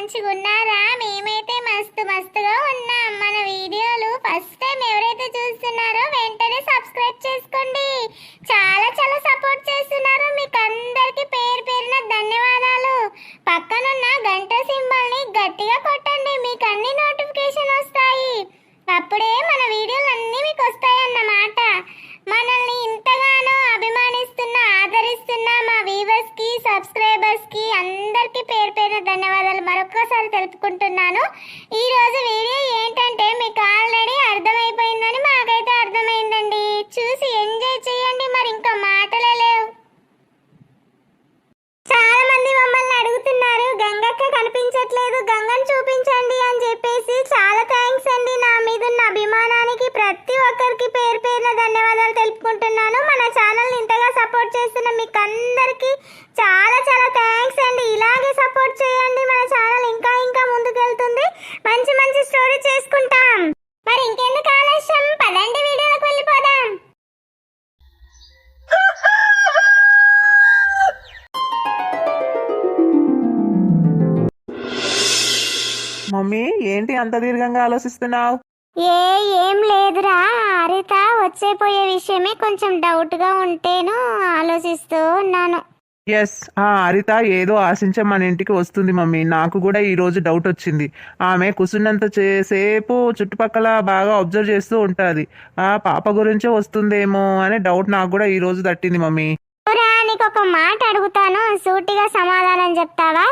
మంచిగా ఉన్నారా మేమైతే మస్తు మస్తుగా ఉన్నాం. మన వీడియోలు ఫస్ట్ టైం ఎవరైతే చూస్తున్నారో వెంటనే సబ్స్క్రైబ్ చేసుకోండి. చాలా చాలా సపోర్ట్ చేస్తున్నారు. మీకు అందరికి పేరు పేరున ధన్యవాదాలు. పక్కనున్న గంట సింబల్ని గట్టిగా కొట్టండి. మీకు అన్ని నోటిఫికేషన్ వస్తాయి. అప్పుడే మన వీడియోలు అన్నీ మీకు వస్తాయన్నమాట మనల్ని ఇంతగానో అభిమానిస్తున్న ఆదరిస్తున్న మా వీవర్స్కి సబ్స్క్రైబర్స్కి అందరికీ పేరు పేరున ధన్యవాదాలు. మరొకసారి తెలుపుకుంటున్నాను. ఈ రోజు వీడియో ఏంటంటే మీకు ఆల్రెడీ అర్థమైపోయిందని మాకైతే మమ్మీ ఏంటి అంత దీర్ఘంగా ఆలోచిస్తున్నావు? ఏ ఏం లేదురా. హరిత వచ్చేపోయే విషయమే కొంచెం డౌట్గా ఉంటేను ఆలోచిస్తూ ఉన్నాను. ఎస్ ఆ హరిత ఏదో ఆశించే మన ఇంటికి వస్తుంది మమ్మీ. నాకు కూడా ఈ రోజు డౌట్ వచ్చింది. ఆమె కూర్చున్నంత సేపు చుట్టుపక్కల బాగా అబ్జర్వ్ చేస్తూ ఉంటుంది. ఆ పాప గురించే వస్తుందేమో అనే డౌట్ నాకు కూడా ఈ రోజు తట్టింది మమ్మీ. నీకు ఒక మాట అడుగుతాను. సూటిగా సమాధానం చెప్తావా?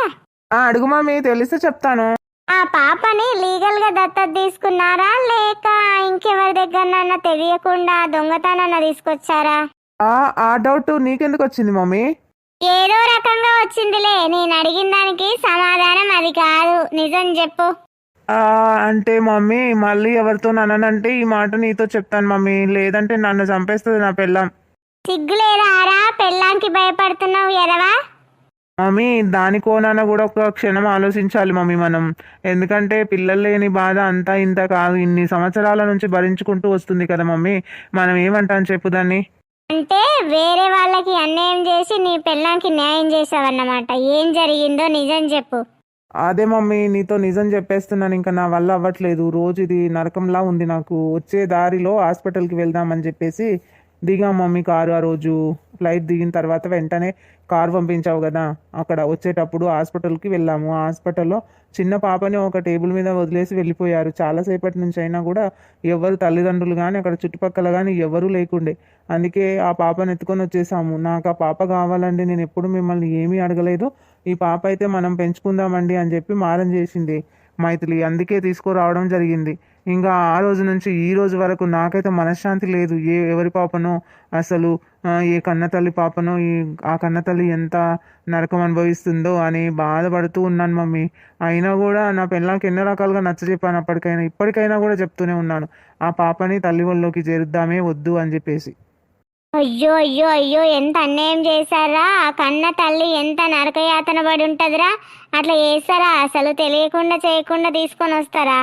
అడుగు మమ్మీ. తెలిస్తే చెప్తాను. ఆ పాపని లీగల్గా దత్తత తీసుకున్నారా? లేక ఇంకెవరి దగ్గరనన్నా తెలియకుండా దొంగతనాన్న తీసుకొచ్చారా? ఆ ఆ డౌట్ నీకెందుకు వచ్చింది మమ్మీ? ఏదో రకంగా వచ్చిందిలే. నేను అడిగిన దానికి సమాధానం అది కాదు. నిజం చెప్పు. ఆ అంటే మమ్మీ మళ్ళీ ఎవరితో నన్నంటే ఈ మాట నీతో చెప్తాను మమ్మీ. లేదంటే నన్ను చంపేస్తుంది నా పెళ్ళాం. సిగ్గులేదారా? పెళ్ళాంకి భయపడుతున్నావు ఎదవా? మమ్మీ దానికోనన్నా కూడా ఒక క్షణం ఆలోచించాలి మమ్మీ మనం. ఎందుకంటే పిల్లలు లేని బాధ అంతా ఇంత కాదు. ఇన్ని సంవత్సరాల నుంచి భరించుకుంటూ వస్తుంది కదా మమ్మీ. మనం ఏమంటాం చెప్పు దాన్ని? అంటే వేరే వాళ్ళకి అన్యాయం చేసి నీ పెళ్ళాంకి న్యాయం చేసావన్నమాట. ఏం జరిగిందో నిజం చెప్పు. అదే మమ్మీ నీతో నిజం చెప్పేస్తున్నాను. ఇంకా నా వల్ల అవ్వట్లేదు. రోజు ఇది నరకంలా ఉంది నాకు. వచ్చే దారిలో హాస్పిటల్కి వెళ్దామని చెప్పేసి దిగాం మమ్మీ కారు ఆ రోజు. ఫ్లైట్ దిగిన తర్వాత వెంటనే కారు పంపించావు కదా. అక్కడ వచ్చేటప్పుడు హాస్పిటల్కి వెళ్ళాము. ఆ హాస్పిటల్లో చిన్న పాపని ఒక టేబుల్ మీద వదిలేసి వెళ్ళిపోయారు. చాలాసేపటి నుంచి అయినా కూడా ఎవరు తల్లిదండ్రులు కానీ అక్కడ చుట్టుపక్కల కానీ ఎవరూ లేకుండే. అందుకే ఆ పాపను ఎత్తుకొని వచ్చేసాము. నాకు ఆ పాప కావాలండి. నేను ఎప్పుడు మిమ్మల్ని ఏమీ అడగలేదు. ఈ పాప అయితే మనం పెంచుకుందామండి అని చెప్పి మారం చేసింది మైథిలి. అందుకే తీసుకురావడం జరిగింది. ఇంకా ఆ రోజు నుంచి ఈ రోజు వరకు నాకైతే మనశ్శాంతి లేదు. ఏ ఎవరి పాపనో అసలు ఏ కన్నతల్లి పాపనో ఈ ఆ కన్నతల్లి ఎంత నరకం అనుభవిస్తుందో అని బాధపడుతూ ఉన్నాను మమ్మీ. అయినా కూడా నా పిల్లలకి ఎన్నో రకాలుగా నచ్చ చెప్పాను అప్పటికైనా ఇప్పటికైనా కూడా చెప్తూనే ఉన్నాను. ఆ పాపని తల్లి ఒళ్ళోకి చేరుద్దామే వద్దు అని చెప్పేసి. అయ్యో అయ్యో అయ్యో ఎంత అన్యాయం చేశారా? ఆ కన్న తల్లి ఎంత నరకయాతన పడి ఉంటుందిరా? అట్లా చేస్తారా? అసలు తెలియకుండా చేయకుండా తీసుకొని వస్తారా?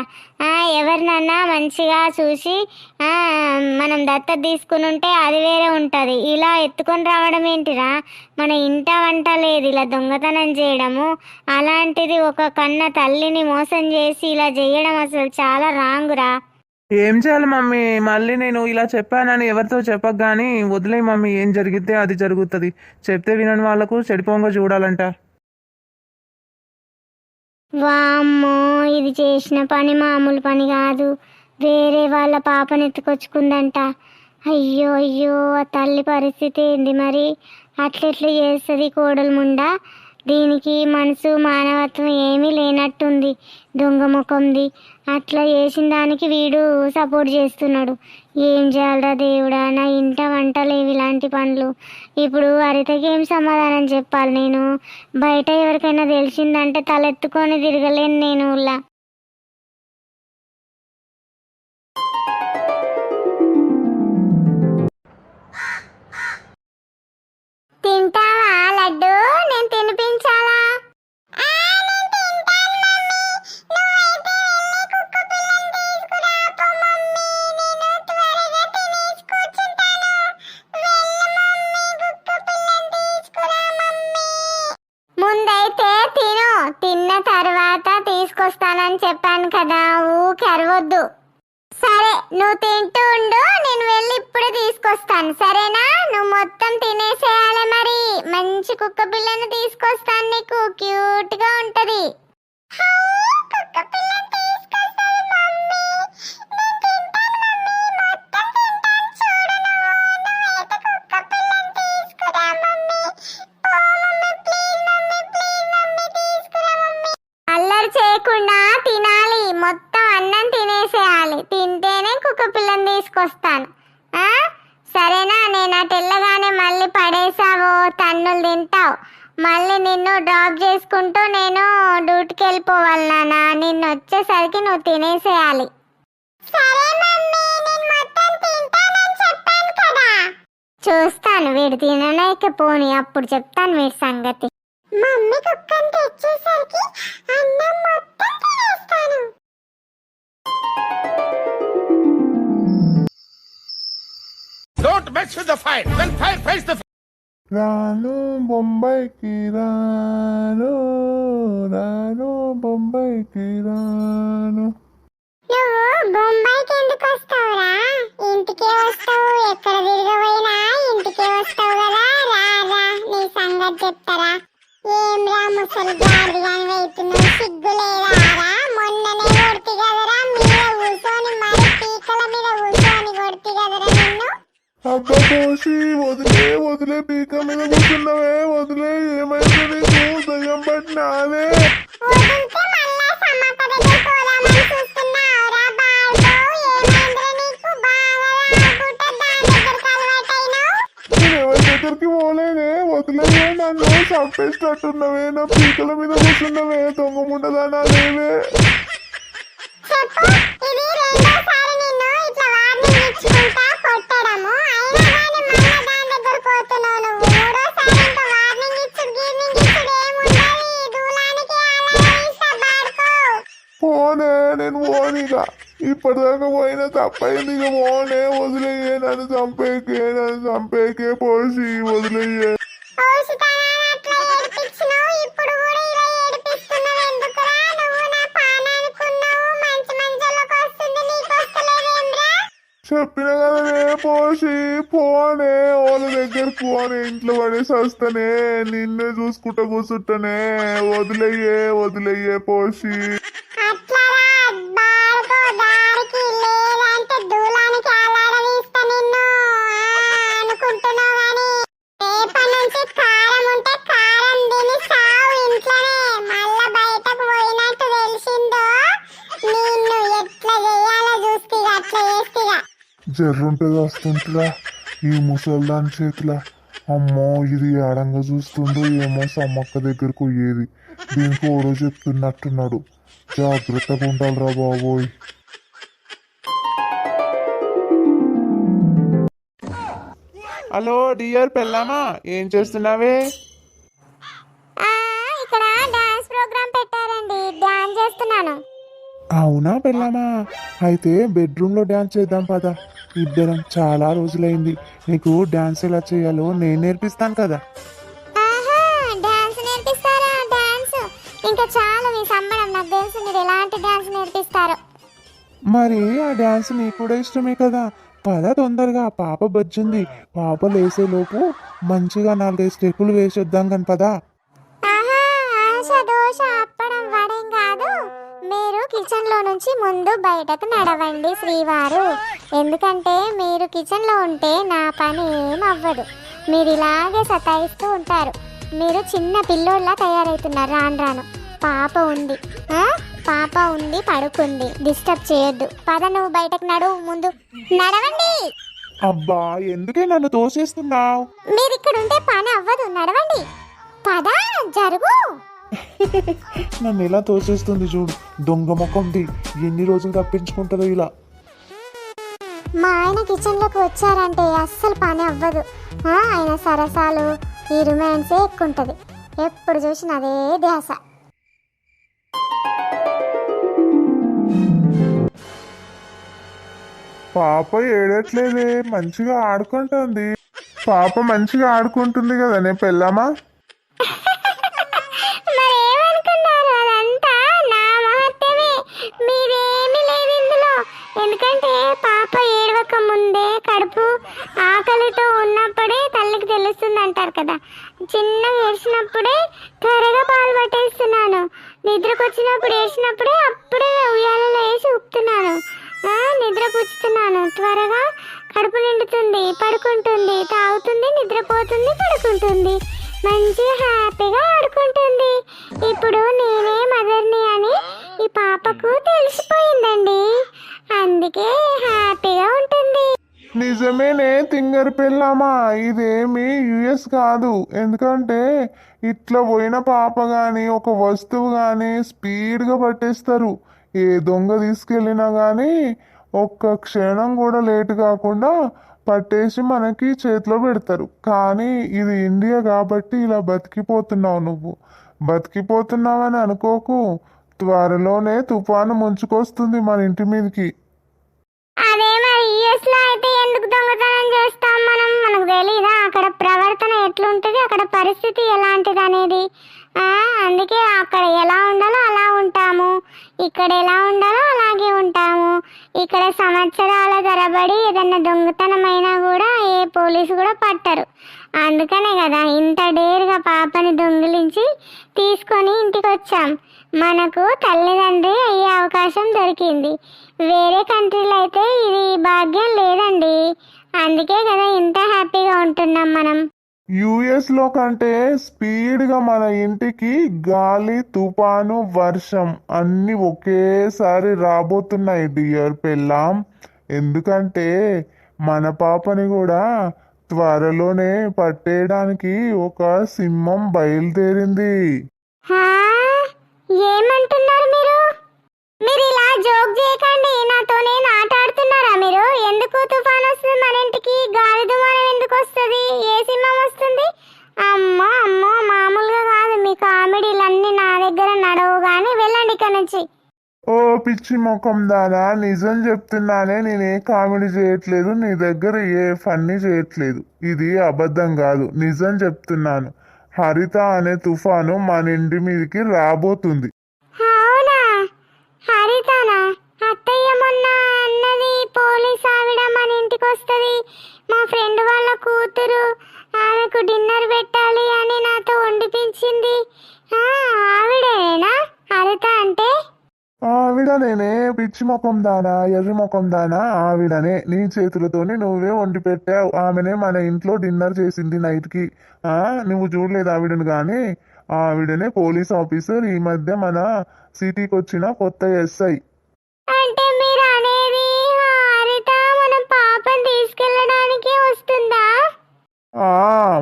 ఆ ఎవరినన్నా మంచిగా చూసి మనం దత్తత తీసుకుని ఉంటే అది వేరే ఉంటుంది. ఇలా ఎత్తుకొని రావడం ఏంటిరా? మన ఇంట వంట లేదు ఇలా దొంగతనం చేయడము. అలాంటిది ఒక కన్న తల్లిని మోసం చేసి ఇలా చేయడం అసలు చాలా రాంగురా. ఏం చేయాలి మమ్మీ? మళ్ళీ నేను ఇలా చెప్పానని ఎవరితో చెప్పక కానీ వదిలే మమ్మీ ఏం జరిగితే అది జరుగుతుంది. చెప్తే వినని వాళ్ళకు చెడిపోంగా చూడాలంట. వామ్మో ఇది చేసిన పని మామూలు పని కాదు. వేరే వాళ్ళ పాపని ఎత్తుకొచ్చుకుందంట. అయ్యో అయ్యో ఆ తల్లి పరిస్థితి ఏంది మరి? అట్లెట్లు చేస్తుంది కోడలు ముండా? దీనికి మనసు మానవత్వం ఏమీ లేనట్టుంది. దొంగ ముఖంది. అట్లా చేసిన దానికి వీడు సపోర్ట్ చేస్తున్నాడు. ఏం చేయాలరా దేవుడా? నా ఇంట వంటలేవు ఇలాంటి పనులు. ఇప్పుడు హరితకి ఏం సమాధానం చెప్పాలి నేను? బయట ఎవరికైనా తెలిసిందంటే తలెత్తుకొని తిరగలేను నేను ఊళ్ళో. తింటావా లడ్డు? నేను తినిపించాలా? ముందైతే తిను. తిన్న తర్వాత తీసుకొస్తానని చెప్పాను కదా ఊకే అరవద్దు. సరే నువ్వు తింటూ ఉండు. నేను వెళ్ళి ఇప్పుడే తీసుకొస్తాను. సరేనా? కుక్క పిల్లను తీసుకొస్తాను నీకు. క్యూట్గా ఉంటది. వెళ్ళిపోవాలి నాన్న నిన్ను వచ్చేసరికి నువ్వు తినేసేయాలి. చూస్తాను వీడు తినలేకపోని అప్పుడు చెప్తాను వీడి సంగతి. మమ్మీ కుక్కని తెచ్చేసరికి అన్నం మొత్తం తినేస్తాను. Don't mess with the fire. When fire fights the రాను బొంబాయికి రాను రాను బొంబాయికి రాను. నువ్వు బొంబాయికి ఎందుకు వస్తావురా? ఇంటికే వస్తావు ఎక్కడ తిరగబోయినా ఇంటికే వస్తావు కదా. రారా నీ సంగతి చెప్తారా? ఏం రా ముసలి గాడి గాని వెళ్తున్నావు సిగ్గు లేదారా మొన్ననే కొడుతు కదరా. అబ్బ పోసి వదిలే వదిలే పీక మీద కూర్చున్నావే వదిలే ఏమైంది నీకు? దయ్యం దగ్గరికి వదిలే నన్ను చంపేసినట్టున్నవే నా పీకల మీద కూర్చున్నవే దొంగ ముండదానా లేవే ఎందుకు పోనే వదిలేయే నన్ను చంపేకే నన్ను చంపేకే పోసి వదిలేయే. చెప్పిన కదనే పోసి పోనే వాళ్ళ దగ్గర పోనే ఇంట్లో పడేసి వస్తానే నిన్నే చూసుకుంటా కూర్చుంటనే. వదిలేయే వదిలేయే పోసి జర్రుంటుంది వస్తుంటుందా ఈ ముసల్దాని చేతుల అమ్మో ఇది ఆడంగా చూస్తుండో ఏమో సమ్మక్క దగ్గరకు పోయేది దీనికి ఓడో చెప్తున్నట్టున్నాడు జాగ్రత్తగా ఉండాలిరా బాబోయ్ హలో డియర్ పెళ్ళామా ఏం చేస్తున్నావే ఇక్కడ డాన్స్ ప్రోగ్రామ్ పెట్టారండి డాన్స్ చేస్తున్నాను అవునా పెళ్ళామా అయితే బెడ్రూమ్లో డ్యాన్స్ చేద్దాం పద ఇద్దరం చాలా రోజులైంది. నీకు డ్యాన్స్ ఎలా చేయాలో నేను నేర్పిస్తాను కదా. ఆహా డాన్స్ నేర్పిస్తారా? డాన్స్ ఇంకా చాలు మీ సంబడం నాకు తెలుసు మీరు ఎలాంటి డాన్స్ నేర్పిస్తారు. మరి ఆ డ్యాన్స్ నీకు కూడా ఇష్టమే కదా. పద తొందరగా పాప బజ్జింది. పాప లేసేలోపు మంచిగా నాలుగైదు స్టెప్పులు వేసొద్దాం కానీ పదా మీరు కిచెన్లో నుంచి ముందు బయటకు నడవండి శ్రీవారు. ఎందుకంటే మీరు కిచెన్లో ఉంటే నా పని ఏం అవ్వదు. మీరు ఇలాగే సతాయిస్తూ ఉంటారు. మీరు చిన్న పిల్లోళ్ళ తయారవుతున్నారు రాను రాను. పాప ఉంది? పాప ఉంది పడుకుంది. డిస్టర్బ్ చేయొద్దు. పద నువ్వు బయటకు నడువు ముందు నడవండి. అబ్బా ఎందుకే నన్ను తోసేస్తున్నావు? మీరు ఇక్కడ ఉంటే పని అవ్వదు. నడవండి. పద జరుగు. నన్ను ఎలా తోసేస్తుంది చూడు. దొంగ ముఖంది. ఎన్ని రోజులు తప్పించుకుంటుందో ఇలా. మా ఆయన కిచెన్లోకి వచ్చారంటే అస్సలు పని అవ్వదు. ఆ, ఆయన సరసాలు ఈ రొమాన్సే ఎక్కువ ఉంటుంది ఎప్పుడు చూసినా అదే ధ్యాస. పాప ఏడట్లేదే మంచిగా ఆడుకుంటుంది. పాప మంచిగా ఆడుకుంటుంది కదనే పెళ్ళామా? ఏడవక ముందే కడుపు ఆకలితో ఉన్నప్పుడే తల్లికి తెలుస్తుంది అంటారు కదా. చిన్న ఏడ్చినప్పుడే త్వరగా పాలు పట్టేస్తున్నాను. నిద్రకు వచ్చినప్పుడు ఏడ్చినప్పుడే అప్పుడే ఉయ్యాలలో వేసి ఉప్పుతున్నాను నిద్రపుచ్చుతున్నాను. త్వరగా కడుపు నిండుతుంది పడుకుంటుంది తాగుతుంది నిద్రపోతుంది పడుకుంటుంది. మంచి హ్యాపీగా ఆడుకుంటుంది. ఇప్పుడు నేనే మదర్ని అని ఈ పాపకు తెలిసిపోయిందండి. అందుకే హ్యాపీగా ఉంటుంది. నిజమేనే తింగర్ పిల్లమా ఇదేమి యుఎస్ కాదు. ఎందుకంటే ఇట్లా పోయిన పాప కానీ ఒక వస్తువు కానీ స్పీడ్గా పట్టేస్తారు. ఏ దొంగ తీసుకెళ్ళినా కానీ ఒక్క క్షణం కూడా లేట్ కాకుండా పట్టేసి మనకి చేతిలో పెడతారు. కానీ ఇది ఇండియా కాబట్టి ఇలా బతికిపోతున్నావు నువ్వు. బతికిపోతున్నావని అనుకోకు. త్వరలోనే తుఫాను ముంచుకొస్తుంది మన ఇంటి మీదకి. అదే మరి యుఎస్లో అయితే ఎందుకు దొంగతనం చేస్తాం మనం? మనకు తెలీదా? అక్కడ ప్రవర్తన ఎట్లుంటుంది? అక్కడ పరిస్థితి ఎలాంటిది అనేది అందుకే అక్కడ ఎలా ఉండాలో అలా ఉంటాము. ఇక్కడ ఎలా ఉండాలో అలాగే ఉంటాము. ఇక్కడ సంవత్సరాల తరబడి ఏదన్నా దొంగతనమైనా కూడా ఏ పోలీసు కూడా పట్టరు. అందుకనే కదా ఇంత డేర్గా పాపని దొంగిలించి తీసుకొని ఇంటికి వచ్చాం మనకు తల్లిదండ్రి అయ్యే అవకాశం దొరికింది. వేరే కంట్రీలో అయితే ఇది భాగ్యం లేదండి. అందుకే కదా ఇంత హ్యాపీగా ఉంటున్నాం మనం. యుఎస్లో కంటే స్పీడ్గా మన ఇంటికి గాలి తుఫాను వర్షం అన్ని ఒకేసారి రాబోతున్నాయి డియర్ పెళ్ళాం. ఎందుకంటే మన పాపని కూడా త్వరలోనే పట్టేయడానికి ఒక సింహం బయలుదేరింది. ఏమంటున్నారు మీరు? మీరు ఇలా జోక్ చేయకండి. నాతోనే ఆట మీరు? ఎందుకు తుఫాన్ వస్తుంది మన ఇంటికి? గాలి దుమారం ఎందుకు వస్తుంది? ఏ సింహం వస్తుంది? అమ్మో అమ్మో మామూలుగా కాదు. మీ కామెడీలన్నీ నా దగ్గర నడవు కానీ వెళ్ళండి ఇక్కడ నుంచి. ఓ పిచ్చి ముఖం దానా నిజం చెప్తున్నానే నేనే కామెడీ చేయట్లేదు నీ దగ్గర ఏ ఫన్నీ చేయట్లేదు. ఇది అబద్ధం కాదు నిజం చెప్తున్నాను. హరిత అనే తుఫాను మన ఇంటి మీదకి రాబోతుంది. అవునా? హరితనా? అత్తయ్య మొన్న అన్నది పోలీస్ ఆవిడ మన ఇంటికి వస్తుంది. మా ఫ్రెండ్ వాళ్ళ కూతురు ఆమెకు డిన్నర్ పెట్టాలి అని నాతో వండిపించింది. ఆ, ఆవిడేనా? హరిత అంటే? ఆవిడనేనే పిచ్చి ముఖం దానా ఎర్రి ముఖం దానా? ఆవిడనే నీ చేతులతోనే నువ్వే వండి పెట్టావు. ఆమెనే మన ఇంట్లో డిన్నర్ చేసింది నైట్కి. ఆ నువ్వు చూడలేదు ఆవిడను కానీ ఆవిడనే పోలీస్ ఆఫీసర్ ఈ మధ్య మన సిటీకి వచ్చిన కొత్త ఎస్ఐ. అంటే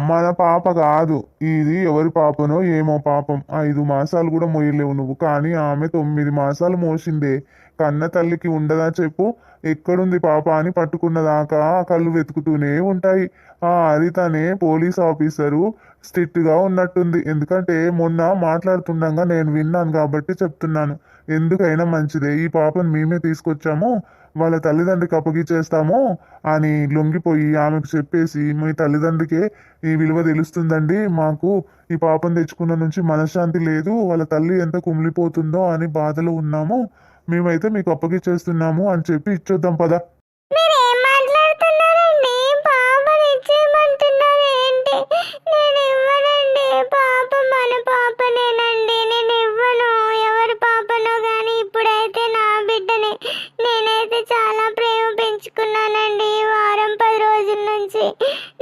మన పాప కాదు. ఇది ఎవరి పాపనో ఏమో పాపం. ఐదు మాసాలు కూడా మోయలేవు నువ్వు. కానీ ఆమె తొమ్మిది మాసాలు మోసిందే. కన్న తల్లికి ఉండదా చెప్పు. ఎక్కడుంది పాప అని పట్టుకున్నదాకా కళ్ళు వెతుకుతూనే ఉంటాయి. ఆ అది తనే పోలీస్ ఆఫీసరు స్ట్రిక్ట్గా ఉన్నట్టుంది. ఎందుకంటే మొన్న మాట్లాడుతుండగా నేను విన్నాను కాబట్టి చెప్తున్నాను. ఎందుకైనా మంచిదే. ఈ పాపను మేమే తీసుకొచ్చాము. వాళ్ళ తల్లిదండ్రికి అప్పగిచ్చేస్తాము అని లొంగిపోయి ఆమెకు చెప్పేసి మీ తల్లిదండ్రికే ఈ విలువ తెలుస్తుందండి. మాకు ఈ పాపం తెచ్చుకున్న నుంచి మనశ్శాంతి లేదు. వాళ్ళ తల్లి ఎంత కుమిలిపోతుందో అని బాధలో ఉన్నాము. మేమైతే మీకు అప్పగిచ్చేస్తున్నాము అని చెప్పి ఇచ్చొద్దాం పదా.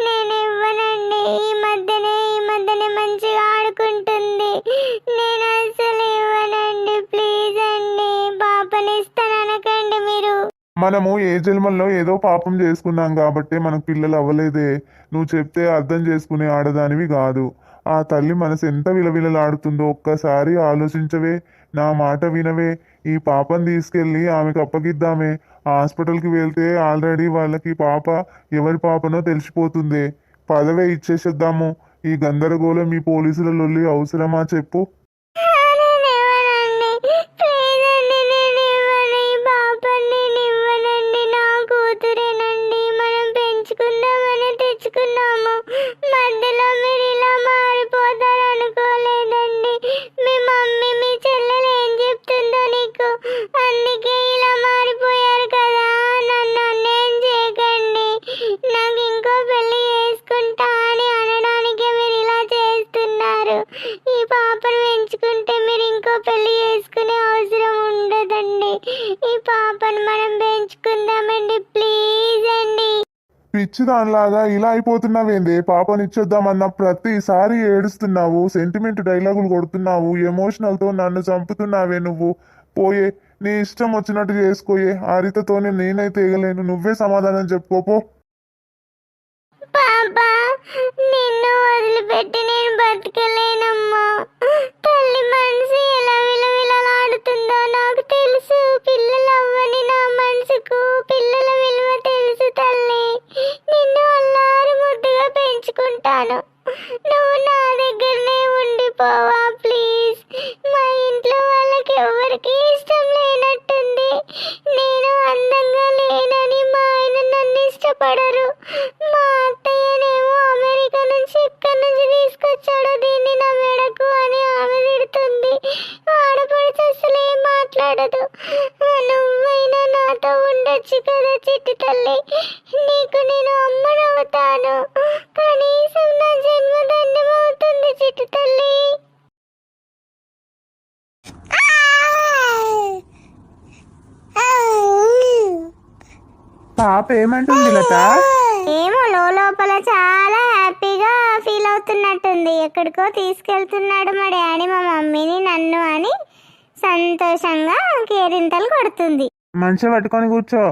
నేను ఇవ్వనండి ఈ మధ్యనే ఈ మధ్యనే మంచిగా ఆడుకుంటుంది. నేను అసలు ఇవ్వనండి. ప్లీజ్ అండి. పాపని ఇస్తాను అనకండి మీరు. మనము ఏ జన్మల్లో ఏదో పాపం చేసుకున్నాం కాబట్టి మనకు పిల్లలు అవ్వలేదే. నువ్వు చెప్తే అర్థం చేసుకునే ఆడదానివి కాదు. ఆ తల్లి మనసు ఎంత విలవిలలాడుతుందో ఒక్కసారి ఆలోచించవే. నా మాట వినవే. ఈ పాపం తీసుకెళ్ళి ఆమెకు అప్పగిద్దామే. హాస్పిటల్కి వెళ్తే ఆల్రెడీ వాళ్ళకి పాప ఎవరి పాపనో తెలిసిపోతుంది. పదవే ఇచ్చేసేద్దాము. ఈ గందరగోళం ఈ పోలీసుల లొల్లి అవసరమా చెప్పు. దానిలాగా ఇలా అయిపోతున్నావేందే? పాపనిచ్చేద్దామన్న ప్రతిసారి ఏడుస్తున్నావు సెంటిమెంట్ డైలాగులు కొడుతున్నావు ఎమోషనల్తో నన్ను చంపుతున్నావే నువ్వు. పోయే నీ ఇష్టం వచ్చినట్టు చేసుకోయే. హరితతోనే నేనైతే ఎగలేను. నువ్వే సమాధానం చెప్పుకోపో పాపా నిన్ను వదిలిపెట్టి నేను బతకలేనమ్మా. తల్లి మనసు ఎలా విలవిలలాడుతుందో నాకు తెలుసు. పిల్లలు అవ్వని నా మనసుకు పిల్లల విలువ తెలుసు తెచ్చుకుంటాను నువ్వు నా దగ్గరనే ఉండిపోవా ప్లీజ్. మా ఇంట్లో వాళ్ళకి ఎవరికి పాప ఏమంటుంది లత? ఏమో లోపల చాలా హ్యాపీగా ఫీల్ అవుతున్నట్టుంది. ఎక్కడికో తీసుకెళ్తున్నాడు మా డాడీ మా మమ్మీని నన్ను అని సంతోషంగా కేరింతలు కొడుతుంది. మంచిగా పట్టుకొని కూర్చో.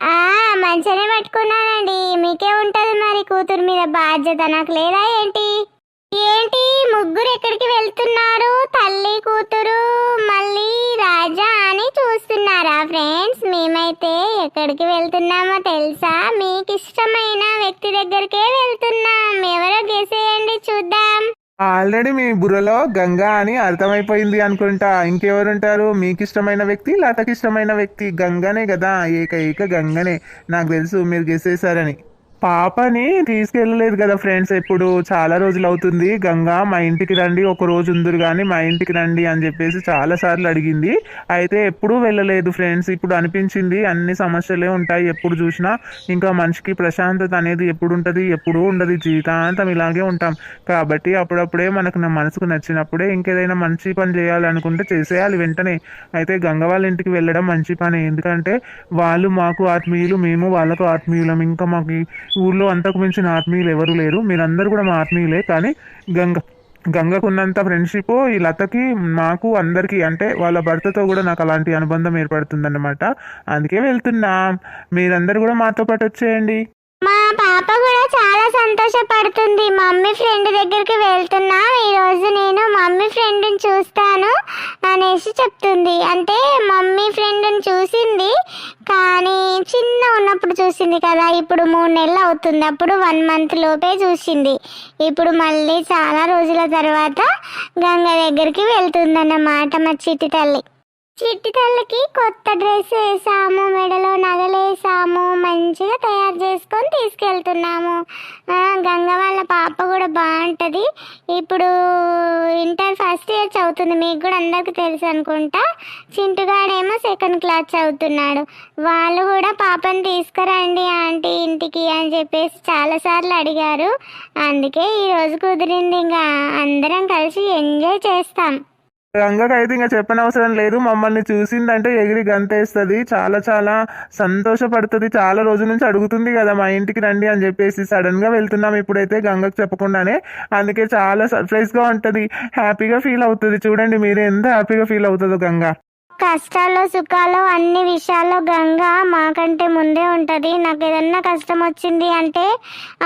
ఆ మంచిగానే పట్టుకున్నానండి. మీకే ఉంటది మరి కూతురు మీద బాధ్యత. నాకు లేదా ఏంటి? ఏంటి ముగ్గురు ఎక్కడికి వెళ్తున్నారు? తల్లి కూతురు మళ్ళీ రాజా అని చూస్తున్నారా ఫ్రెండ్స్? మేమైతే ఎక్కడికి వెళ్తున్నామో తెలుసా? మీకు ఇష్టమైన వ్యక్తి దగ్గరికే వెళ్తున్నాం. ఎవరో గెసేయండి చూద్దాం. ఆల్రెడీ మీ బుర్రలో గంగా అని అర్థమైపోయింది అనుకుంటా. ఇంకెవరుంటారు? మీకు ఇష్టమైన వ్యక్తి లతకి ఇష్టమైన వ్యక్తి గంగనే కదా. ఏకైక గంగనే. నాకు తెలుసు మీరు గెసేసారని పాపని తీసుకెళ్ళలేదు కదా ఫ్రెండ్స్. ఎప్పుడు చాలా రోజులు అవుతుంది. గంగా మా ఇంటికి రండి ఒక రోజు ఉందరు కానీ మా ఇంటికి రండి అని చెప్పేసి చాలా సార్లు అడిగింది. అయితే ఎప్పుడూ వెళ్ళలేదు ఫ్రెండ్స్. ఇప్పుడు అనిపించింది అన్ని సమస్యలే ఉంటాయి. ఎప్పుడు చూసినా ఇంకా మనిషికి ప్రశాంతత అనేది ఎప్పుడు ఉంటుంది ఎప్పుడూ ఉండదు. జీవితాంతం ఇలాగే ఉంటాం. కాబట్టి అప్పుడప్పుడే మనకు నా మనసుకు నచ్చినప్పుడే ఇంకేదైనా మంచి పని చేయాలనుకుంటే చేసేయాలి వెంటనే. అయితే గంగ వాళ్ళ ఇంటికి వెళ్ళడం మంచి పని. ఎందుకంటే వాళ్ళు మాకు ఆత్మీయులు మేము వాళ్ళకు ఆత్మీయులం. ఇంకా మాకు ఊళ్ళో అంతకు మించిన ఆత్మీయులు ఎవరు లేరు. మీరందరూ కూడా మా ఆత్మీయులే. కానీ గంగ గంగకున్నంత ఫ్రెండ్షిప్ ఈ లతకి మాకు అందరికీ అంటే వాళ్ళ భర్తతో కూడా నాకు అలాంటి అనుబంధం ఏర్పడుతుందన్నమాట. అందుకే వెళ్తున్నాం. మీరందరూ కూడా మాతో పాటు వచ్చేయండి. మా పాప కూడా చాలా సంతోషపడుతుంది. మమ్మీ ఫ్రెండ్ దగ్గరికి వెళ్తున్నా. ఈరోజు నేను మమ్మీ ఫ్రెండ్ని చూస్తాను అనేసి చెప్తుంది. అంటే మమ్మీ ఫ్రెండ్ని చూసింది కానీ చిన్న ఉన్నప్పుడు చూసింది కదా. ఇప్పుడు మూడు నెలలు అవుతుంది. అప్పుడు వన్ మంత్ లోపే చూసింది. ఇప్పుడు మళ్ళీ చాలా రోజుల తర్వాత గంగ దగ్గరికి వెళ్తుందన్నమాట మా చిట్టి తల్లి. చిట్టి తల్లికి కొత్త డ్రెస్ వేసాము మెడలో నగలేసాము మంచిగా తయారు చేసుకొని తీసుకెళ్తున్నాము. గంగ వాళ్ళ పాప కూడా బాగుంటుంది. ఇప్పుడు ఇంటర్ ఫస్ట్ ఇయర్ చదువుతుంది. మీకు కూడా అందరికీ తెలుసు అనుకుంటా. చింటుగాడేమో సెకండ్ క్లాస్ చదువుతున్నాడు. వాళ్ళు కూడా పాపని తీసుకురండి ఆంటీ ఇంటికి అని చెప్పేసి చాలాసార్లు అడిగారు. అందుకే ఈరోజు కుదిరింది. ఇంకా అందరం కలిసి ఎంజాయ్ చేస్తాం. రంగకు అయితే ఇంకా చెప్పనవసరం లేదు. మమ్మల్ని చూసిందంటే ఎగిరి గంతేస్తుంది. చాలా చాలా సంతోషపడుతుంది. చాలా రోజుల నుంచి అడుగుతుంది కదా మా ఇంటికి రండి అని చెప్పేసి సడన్గా వెళ్తున్నాం ఇప్పుడైతే గంగకు చెప్పకుండానే. అందుకే చాలా సర్ప్రైజ్గా ఉంటుంది. హ్యాపీగా ఫీల్ అవుతుంది. చూడండి మీరు ఎంత హ్యాపీగా ఫీల్ అవుతుందో గంగ. కష్టాల్లో సుఖాలు అన్ని విషయాల్లో గంగ మాకంటే ముందే ఉంటుంది. నాకు ఏదన్నా కష్టం వచ్చింది అంటే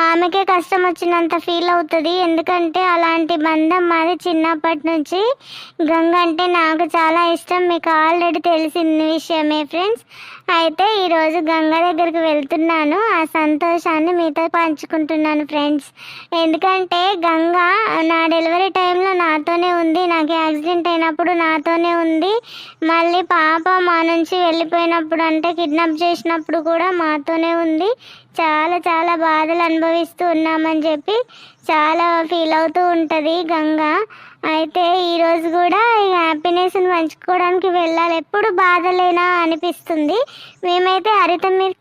ఆమెకే కష్టం వచ్చినంత ఫీల్ అవుతుంది. ఎందుకంటే అలాంటి బంధం మాది చిన్నప్పటి నుంచి గంగ అంటే నాకు చాలా ఇష్టం. మీకు ఆల్రెడీ తెలిసిన విషయమే ఫ్రెండ్స్. అయితే ఈరోజు గంగ దగ్గరికి వెళ్తున్నాను. ఆ సంతోషాన్ని మీతో పంచుకుంటున్నాను ఫ్రెండ్స్. ఎందుకంటే గంగ నా డెలివరీ టైంలో నాతోనే ఉంది. నాకు యాక్సిడెంట్ అయినప్పుడు నాతోనే ఉంది. మా మళ్ళీ పాప మా నుంచి వెళ్ళిపోయినప్పుడు అంటే కిడ్నాప్ చేసినప్పుడు కూడా మాతోనే ఉంది. చాలా చాలా బాధలు అనుభవిస్తూ ఉన్నామని చెప్పి చాలా ఫీల్ అవుతూ ఉంటుంది గంగ. అయితే ఈరోజు కూడా ఈ హ్యాపీనెస్ని పంచుకోవడానికి వెళ్ళాలి. ఎప్పుడు బాధలేనా అనిపిస్తుంది. మేమైతే హరిత మీద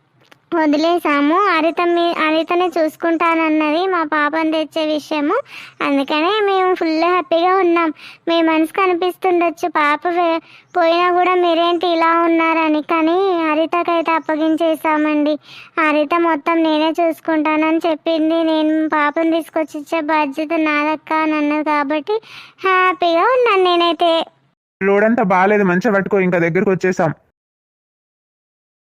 వదిలేసాము హరిత మీ హరితనే చూసుకుంటానన్నది మా పాపని తెచ్చే విషయము. అందుకనే మేము ఫుల్ హ్యాపీగా ఉన్నాం. మీ మనసు కనిపిస్తుండొచ్చు. పాప పోయినా కూడా మీరేంటి ఇలా ఉన్నారని. కానీ హరితకైతే అప్పగించేసామండి హరిత మొత్తం నేనే చూసుకుంటానని చెప్పింది. నేను పాపను తీసుకొచ్చి ఇచ్చే బాధ్యత నాదక్క అని అన్నది కాబట్టి హ్యాపీగా ఉన్నాను నేనైతే. లోడంతా బాగాలేదు మంచిగా పట్టుకో. ఇంకా దగ్గరకు వచ్చేసాం.